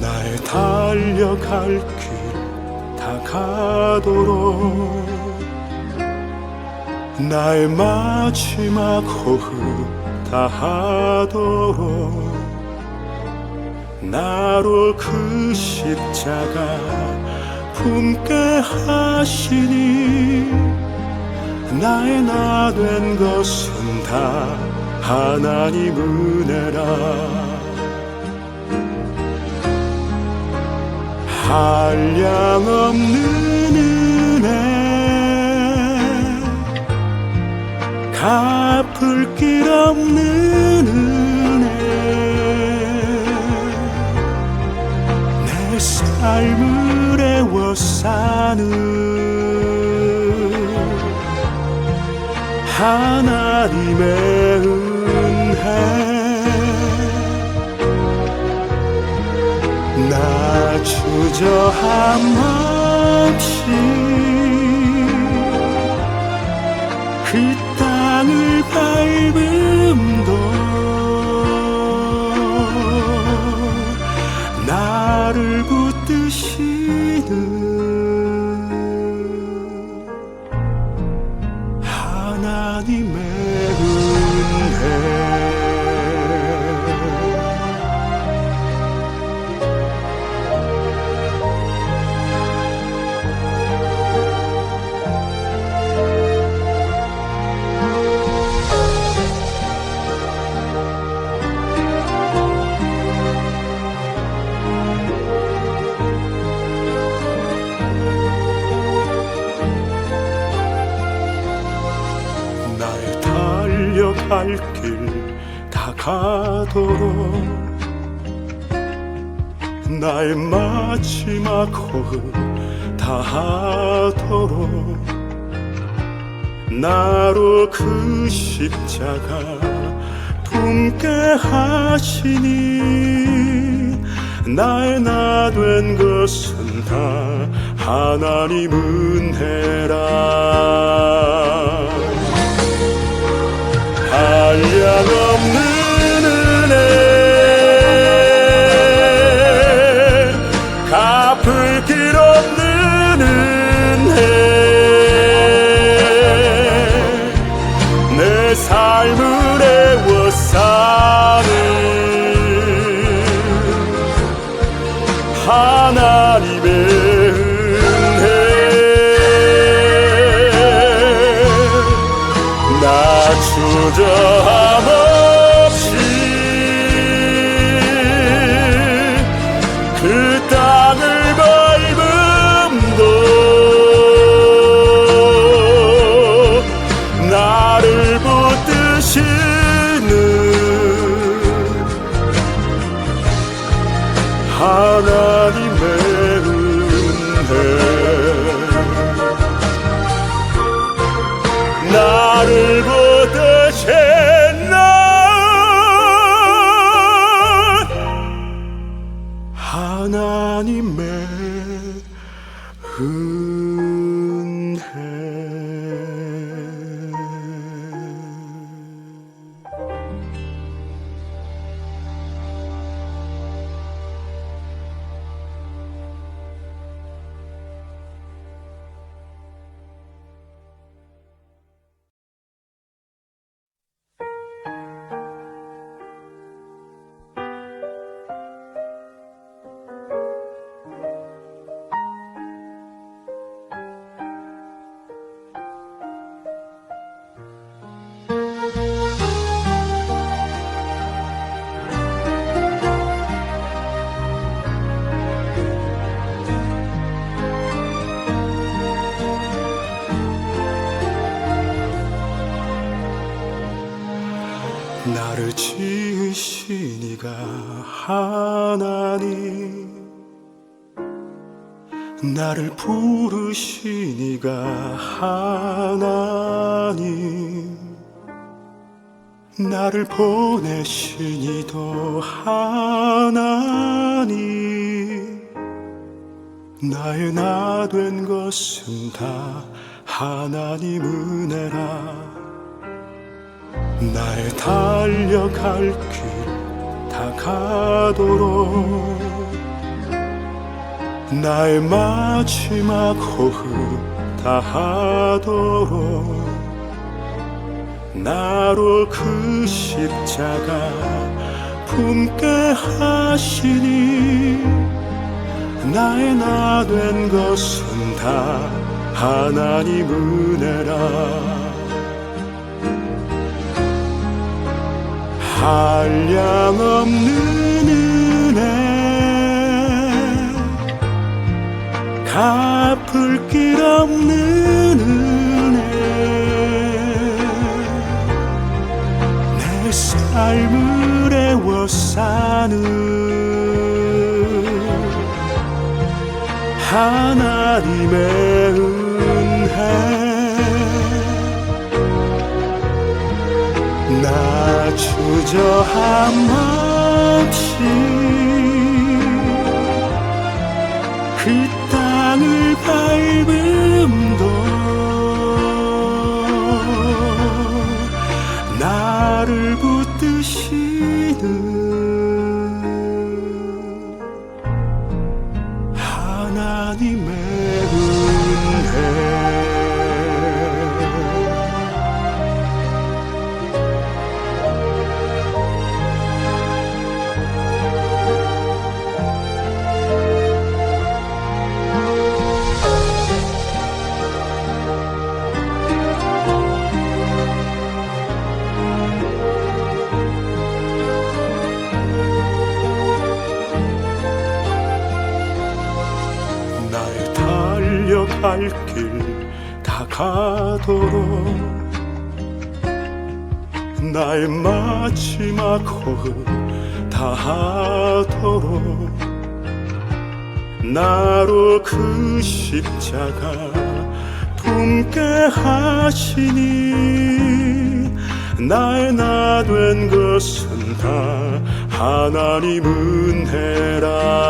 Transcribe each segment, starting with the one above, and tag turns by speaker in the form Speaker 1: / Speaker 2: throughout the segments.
Speaker 1: 나의 달려갈 길 다 가도록 나의 마지막 호흡 다 하도록 나로 그 십자가 품게 하시니 나의 나 된 것은 다 하나님 은혜라 한량없는 은혜. 갚을 길 없는 은혜. 내 삶을 애워싸는 하나님의 은혜 주저함 없이 그 땅을 밟음도 나를 붙드시는 갈 길 다 가도록 나의 마지막 호흡 다 하도록 나로 그 십자가 품게 하시니 나의 나 된 것은 다 하나님 은혜라 한량없는 은혜. 갚을 길 없는 은혜. 내 삶을 애워싸 주 하나님 나를 부르시니가 하나님 나를 보내시니도 하나님 나의 나 된 것은 다 하나님 은혜라. 나의 달려갈 길 다 가도록 나의 마지막 호흡 다 하도록 나로 그 십자가 품게 하시니 나의 나 된 것은 다 하나님 은혜라 한량없는 은혜. 갚을 길 없는 은혜. 내 삶을 애워싸는 하나님의 은혜. 나 주저함 없이 그 땅을 밟음 갈 길 다 가도록 나의 마지막 호흡 다 하도록 나로 그 십자가 품게 하시니 나의 나 된 것은 다 하나님 은혜라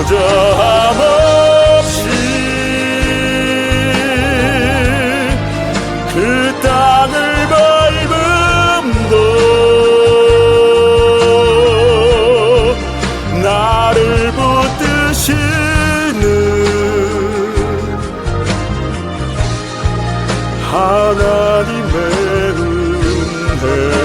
Speaker 1: 주저함 없이 그 땅을 밟음도 나를 붙드시는 하나님의 은혜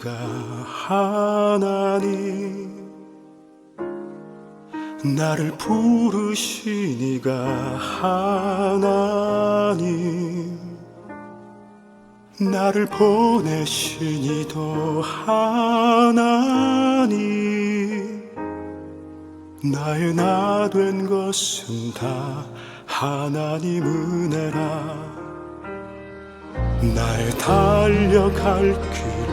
Speaker 1: 지으시니가 하나님 나를 부르시니가 하나님 나를 보내신 이도 하나님 나의 나 된 것은 다 하나님 은혜라. 나의 달려갈 길다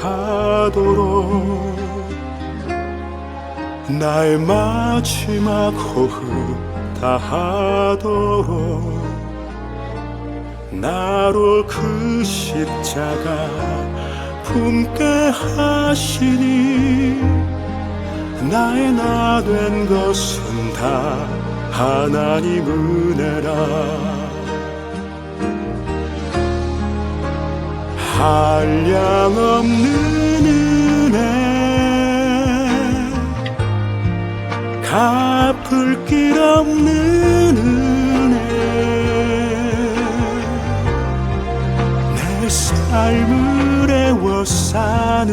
Speaker 1: 가도록 나의 마지막 호흡 다 하도록 나로 그 십자가 품게 하시니 나의 나 된 것은 다 하나님 은혜라 한량없는 은혜. 갚을 길 없는 은혜. 내 삶을 애워싸는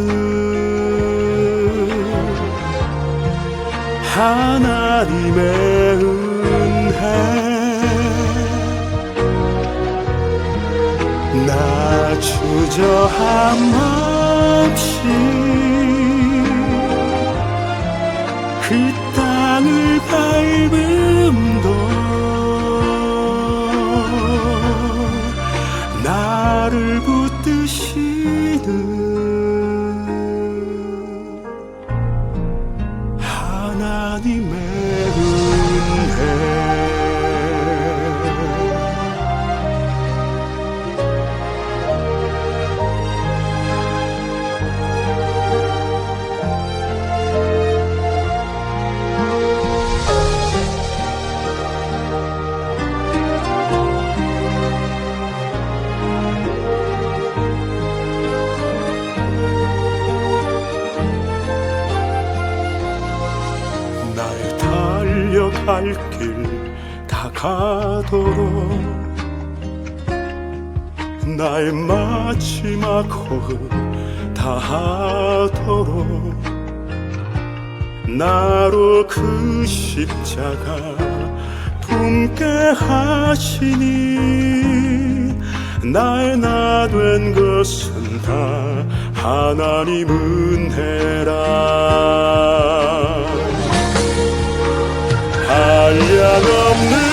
Speaker 1: 하나님의 은혜 주저함 없이 그 땅을 밟음도 나를 붙 나의 마지막 호흡 다 하도록. 나로 그 십자가 품게 하시니 나의 나된 것은 다 하나님 은혜라. 한량 없는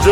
Speaker 1: 주